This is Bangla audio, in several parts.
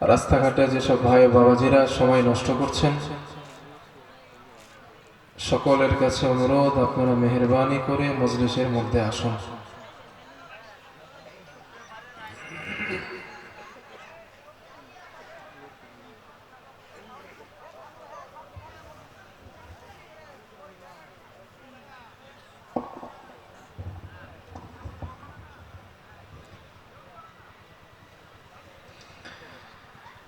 রাস্তাঘাটে যেসব ভাই বাবাজিরা সময় নষ্ট করছেন, সকলের কাছে অনুরোধ, আপনারা মেহরবানি করে মজলিসের মধ্যে আসুন।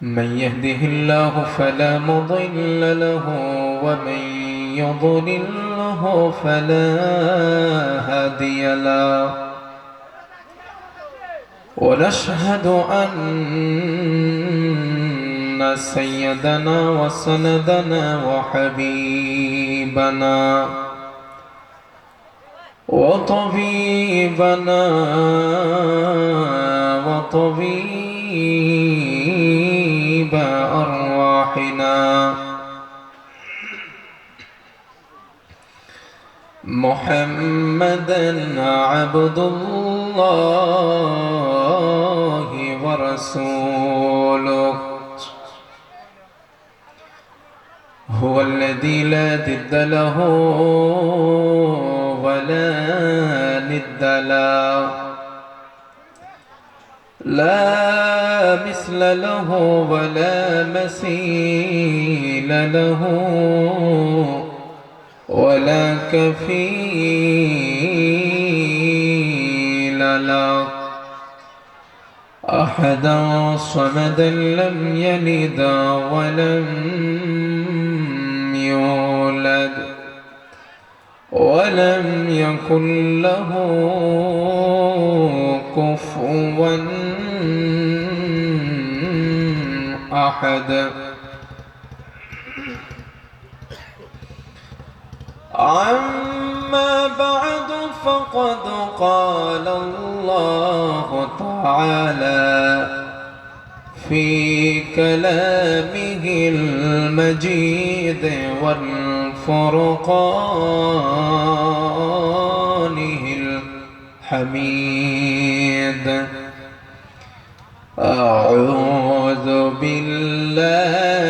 من يهده الله فلا مضل له ومن يضلله فلا هادي له. ونشهد أن سيدنا وسندنا وحبيبنا وطبيبنا وطبيب أرواحنا. محمدا عبد الله ورسوله. هو الذي لا ضد له ولا ند له. لا مثل له ولا مثيل له ولا كفيل له. أحدا صمدا لم يلد ولم يولد ولم يكن له كفوا أحد عما بعد فقد قال الله تعالى في كلامه المجيد والفرقانه الحميد. أعوذ بالله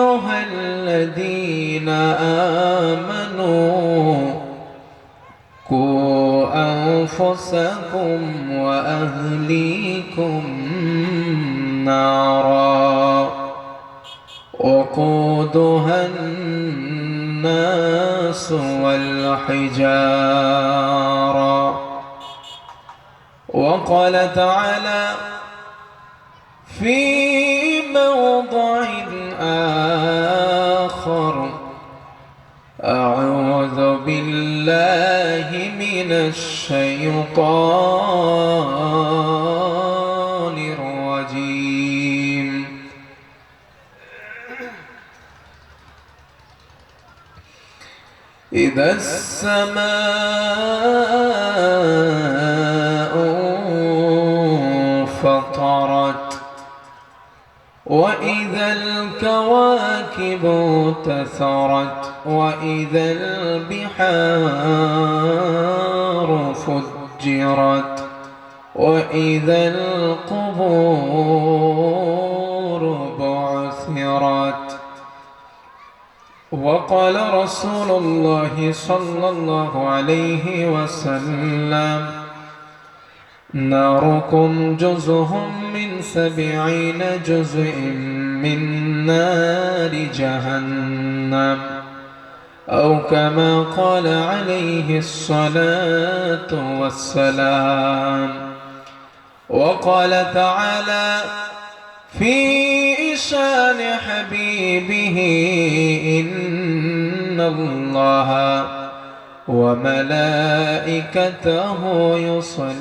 أيها الذين آمنوا قوا أنفسكم وأهليكم نارا وقودها الناس والحجارة. وقال تعالى في موضع بالله من الشيطان الرجيم. إذا السماء فطرت وإذا الكواكب انتثرت وإذا البحار فجرت وإذا القبور بعثرت وقال رسول الله صلى الله عليه وسلم ناركم جزء من سبعين جزء من نار جهنم أو كما قال عليه الصلاة والسلام. وقال تعالى في شان حبيبه إن الله وملائكته يصلون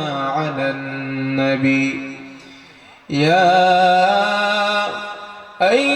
على النبي. يا أيها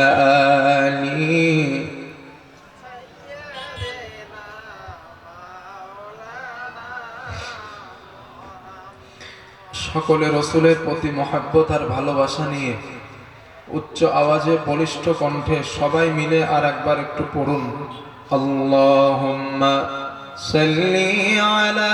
সকলে রসুলের প্রতি মহাব্বত আর ভালোবাসা নিয়ে উচ্চ আওয়াজে বলিষ্ঠ কণ্ঠে সবাই মিলে আর একবার একটু পড়ুন। আল্লাহুম্মা সাল্লি আলা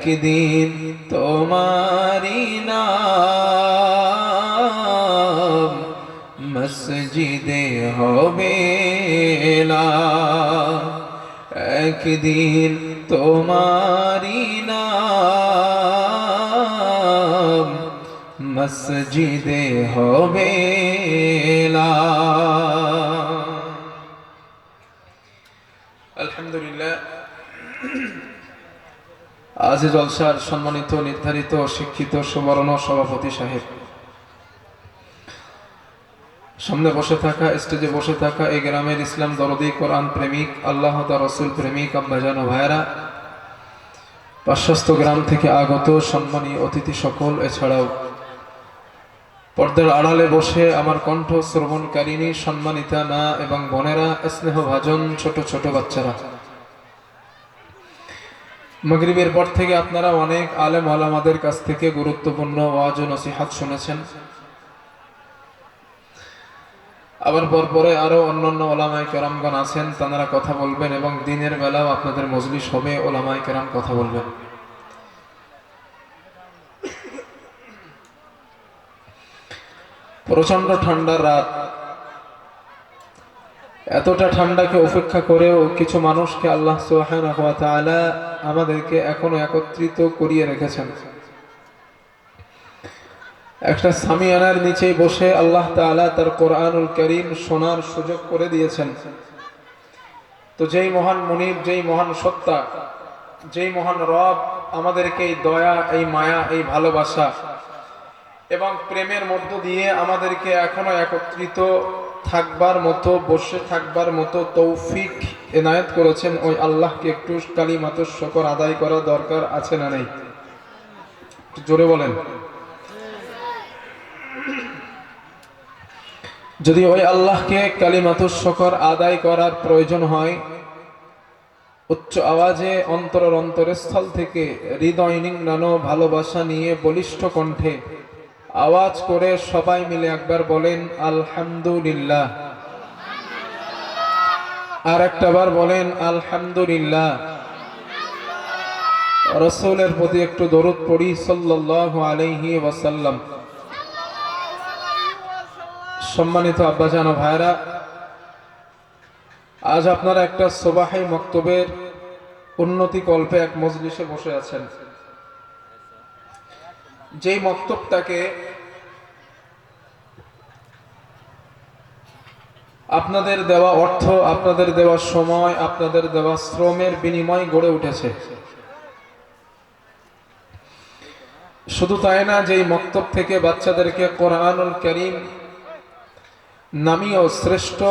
একদিন তোমারি নাম মসজিদে হবে একদিন তোমারি নাম মসজিদে হবে আলহামদুলিল্লাহ। আজ জলসার সম্মানিত, নির্ধারিত, শিক্ষিত, সুবর্ণ সভাপতি সাহেব। সামনে বসে থাকা, স্টেজে বসে থাকা এই গ্রামের ইসলাম দরদি, কোরআন প্রেমিক, আল্লাহ রসুল প্রেমিক, আব্বাজান ভাইরা পার্শ্বস্ত গ্রাম থেকে আগত সম্মানী অতিথি সকল, এছাড়াও পর্দার আড়ালে বসে আমার কণ্ঠ শ্রবণকারিণী, সম্মানিতা মা এবং বোনেরা, স্নেহ ভাজন ছোট ছোট বাচ্চারা। মগরিবের পর থেকে আপনারা অনেক আলেম আলামাদের কাছ থেকে গুরুত্বপূর্ণ ওয়াজ ও নসিহাত শুনেছেন। আবার পরপরে আরও অন্যান্য ওলামাই কেরামগণ আছেন তারা কথা বলবেন এবং দিনের বেলাও আপনাদের মজলিস হবে ওলামাই কেরাম কথা বলবেন। প্রচণ্ড ঠান্ডার রাত। এতটা ঠান্ডাকে উপেক্ষা করেও কিছু মানুষকে আল্লাহ তাআলা আমাদেরকে এখনও একত্রিত করিয়ে রেখেছেন। একটা সামিয়ানার নিচে বসে আল্লাহ তাআলা তার কোরআনুল করিম শোনার সুযোগ করে দিয়েছেন। তো যেই মহান মনিব, যেই মহান সত্তা, যেই মহান রব আমাদেরকে এই দয়া, এই মায়া, এই ভালোবাসা এবং প্রেমের মধ্য দিয়ে আমাদেরকে এখনও একত্রিত থাকবার মতো, বসে থাকবার মতো তৌফিক এনায়েত করেছেন। ওই আল্লাহকে একটু কালিমাত শকর আদায় করা দরকার আছে না নেই? জোরে বলেন। যদি ওই আল্লাহকে কালিমাত শকর আদায় করার প্রয়োজন হয়, উচ্চ আওয়াজে, অন্তরের অন্তরস্থল থেকে হৃদয় নিংড়ানো ভালোবাসা নিয়ে বলিষ্ঠ কণ্ঠে আওয়াজ করে সবাই মিলে একবার বলেন, আলহামদুলিল্লাহ। আর একটা বার বলেন, আলহামদুলিল্লাহ। রসুলের প্রতি একটু দরুদ পড়ি আলাইহি ওয়াসাল্লাম। সম্মানিত আব্বাজান ভাইরা আজ আপনারা একটা সোবাহাই মক্তবের উন্নতি কল্পে এক মজলিসে বসে আছেন। যেই মক্তবটাকে আপনাদের দেওয়া অর্থ, আপনাদের দেওয়া সময়, আপনাদের দেওয়া শ্রমের বিনিময় গড়ে উঠেছে। শুধু তাই না, যেই মক্তব থেকে বাচ্চাদেরকে কোরআনুল করিম নামীয় শ্রেষ্ঠ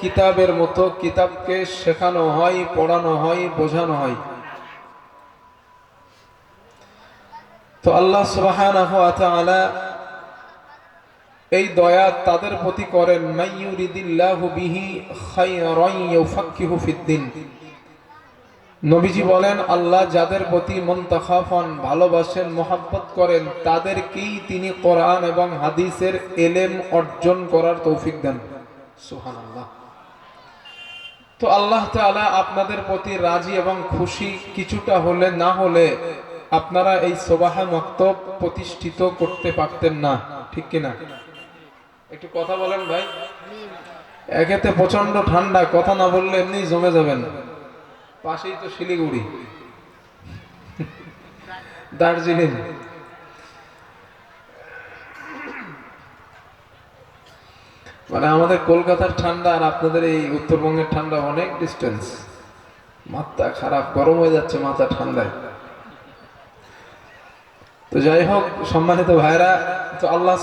কিতাবের মতো কিতাবকে শেখানো হয়, পড়ানো হয়, বোঝানো হয়। তো আল্লাহ তাআলা এই দয়া তাদের প্রতি করেন নবীজি বলেন, আল্লাহ যাদের প্রতি মন্তাখাফন, ভালোবাসেন, মোহাব্বত করেন, তাদেরকেই তিনি কোরআন এবং হাদিসের এলেম অর্জন করার তৌফিক দেন। সুবহানাল্লাহ। তো আল্লাহ তাআলা আপনাদের প্রতি রাজি এবং খুশি কিছুটা হলে না হলে আপনারা এই সোবাহা মক্তব প্রতিষ্ঠিত করতে পারতেন না, ঠিক কিনা? একটু কথা বলেন ভাই। একেতে প্রচণ্ড ঠান্ডা, কথা না বললে এমনি জমে যাবেন। পাশেই তো শিলিগুড়ি। দার্জিলিং। মানে আমাদের কলকাতার ঠান্ডা আর আপনাদের এই উত্তরবঙ্গের ঠান্ডা অনেক ডিস্টেন্স মাথা খারাপ, গরম হয়ে যাচ্ছে মাথা ঠান্ডায়। তো যাই হোক সম্মানিত ভাইরা তো আল্লাহ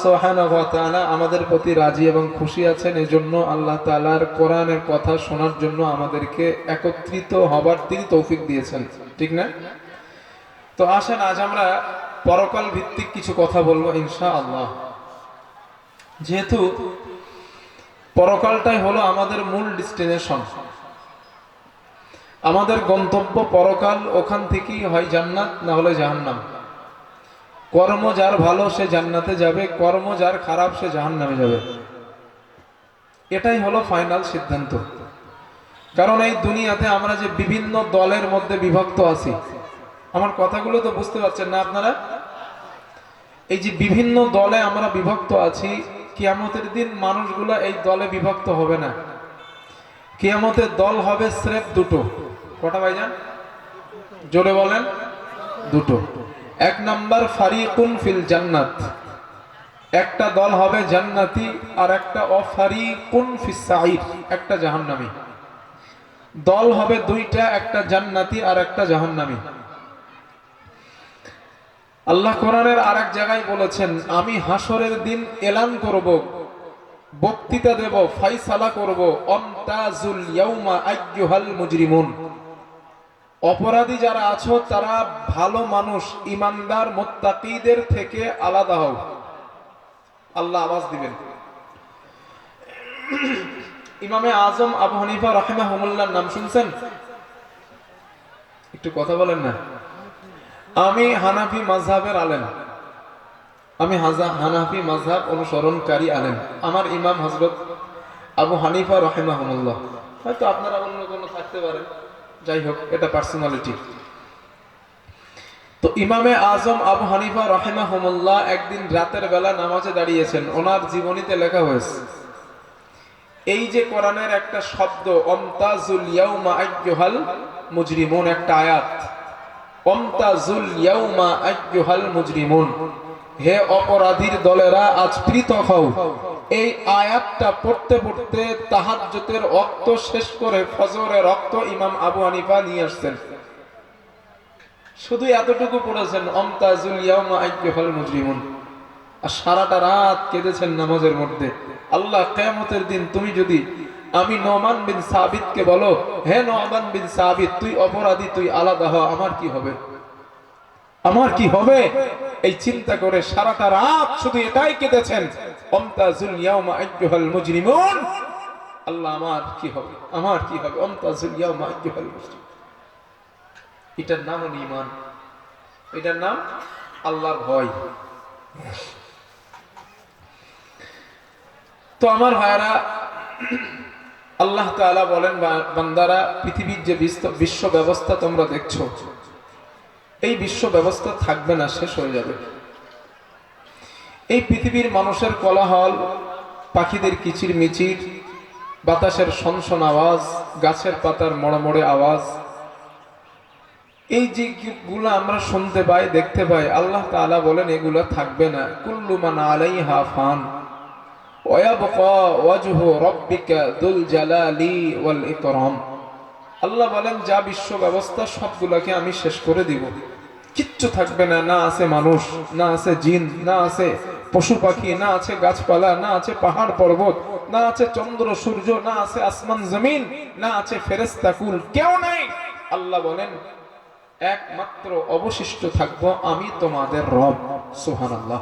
তাআলা আমাদের প্রতি রাজি এবং খুশি আছেন। এজন্য আল্লাহ তাআলার কোরআনের কথা শোনার জন্য আমাদেরকে একত্রিত হবার তিনি তৌফিক দিয়েছেন। ঠিক না? তো আসেন, আজ আমরা পরকাল ভিত্তিক কিছু কথা বলব ইনশা আল্লাহ যেহেতু পরকালটাই হলো আমাদের মূল ডেস্টিনেশন। আমাদের গন্তব্য পরকাল, ওখান থেকেই হয় জান্নাত, না হলে জাহান্নাম। কর্ম যার ভালো, সে জান্নাতে যাবে। কর্ম যার খারাপ, সে জাহান্নামে যাবে। এটাই হলো ফাইনাল সিদ্ধান্ত। কারণ এই দুনিয়াতে আমরা যে বিভিন্ন দলের মধ্যে বিভক্ত আছি, আমার কথাগুলো তো বুঝতে পারছেন না আপনারা? এই যে বিভিন্ন দলে আমরা বিভক্ত আছি, কিয়ামতের দিন মানুষগুলো এই দলে বিভক্ত হবে না। কিয়ামতের দল হবে স্রেফ দুটো। কটা ভাইজান? জোরে বলেন, দুটো। এক নাম্বার ফারিকুন ফিল জান্নাত। একটা দল হবে জান্নাতি আর একটা অফারিকুন ফিস সাইর একটা জাহান্নামী। দল হবে দুইটা, একটা জান্নাতি আর একটা জাহান্নামী। আল্লাহ কোরআনের আর এক জায়গায় বলেছেন, আমি হাসরের দিন এলান করব, বক্তৃতা দেব, ফাইসালা করব, অমতাজুল ইয়াউমা আইয়ুহাল মুজরিমুন। অপরাধী যারা আছো, তারা ভালো মানুষ, ইমানদার, মোত্তাকিদের থেকে আলাদা হও। আল্লাহ আওয়াজ দিবেন। ইমামে আজম আবু হানিফা রাহিমাহুমুল্লাহর নাম শুনছেন? একটু কথা বলেন না। আমি হানাফি মাযহাবের আলেম। আমি হানাফি মাযহাব অনুসরণকারী আলেম। আমার ইমাম হযরত আবু হানিফা রাহিমাহুমুল্লাহ হয়তো আপনারা অন্য কোনো থাকতে পারেন। যাই হোক এটা পার্সোনালিটি তো ইমামে আজম আবু হানিফা রাহিমাহুমুল্লাহ একদিন রাতের বেলা নামাজে দাঁড়িয়েছেন। ওনার জীবনীতে লেখা হয়েছে, এই যে কোরআনের একটা শব্দ, অমতাজুল ইয়াউমা আইয়ুহাল মুজরিমুন একটা আয়াত। অমতাজুল ইয়াউমা আইয়ুহাল মুজরিমুন হে অপরাধীর দলেরা, আজ পৃথক হও। এই আয়াতটা পড়তে পড়তে তাহাজ্জুদের রক্ত শেষ করে ফজরের রক্ত ইমাম আবু হানিফা নিয়ে আসছেন। শুধু এতটুকু পড়েছেন, অমতাজুল ইয়াউমা আইয়ুহাল মুজরিমুন। আর সারাটা রাত কেঁদেছেন নামাজের মধ্যে। আল্লাহ কেয়ামতের দিন তুমি যদি আমি নমান বিন সাবিতকে বলো, হে নমান বিন সাবিত, তুই অপরাধী, তুই আলাদা হ, আমার কি হবে? আমার কি হবে? এই চিন্তা করে সারাটা রাত শুধু এটাই কেঁদেছেন। আল্লাহ তো আমার আল্লাহ বলেন বান্দারা, পৃথিবীর যে বিশ্ব ব্যবস্থা তোমরা দেখছ, এই বিশ্ব ব্যবস্থা থাকবে না, শেষ হয়ে যাবে। এই পৃথিবীর মানুষের কোলাহল, পাখিদের কিচির মিচির, বাতাসের সনসন আওয়াজ, গাছের পাতার মড়মড়ে আওয়াজ, এই যে গুলো আমরা শুনতে পাই, দেখতে পাই, আল্লাহ তাআলা বলেন এগুলো থাকবে না। কুল্লু মান আলাইহা ফান আল্লাহ বলেন, যা বিশ্ব ব্যবস্থা, সবগুলোকে আমি শেষ করে দিব। কিচ্ছু থাকবে না না আছে মানুষ, না আছে জিন, না আছে পশু পাখি, না আছে গাছপালা, না আছে পাহাড় পর্বত, না আছে চন্দ্র, সূর্য, না আছে আসমান, জমিন, না আছে ফেরেস্তা কুল, কেউ নাই। আল্লাহ বলেন, একমাত্র অবশিষ্ট থাকব আমি তোমাদের রব সোহান আল্লাহ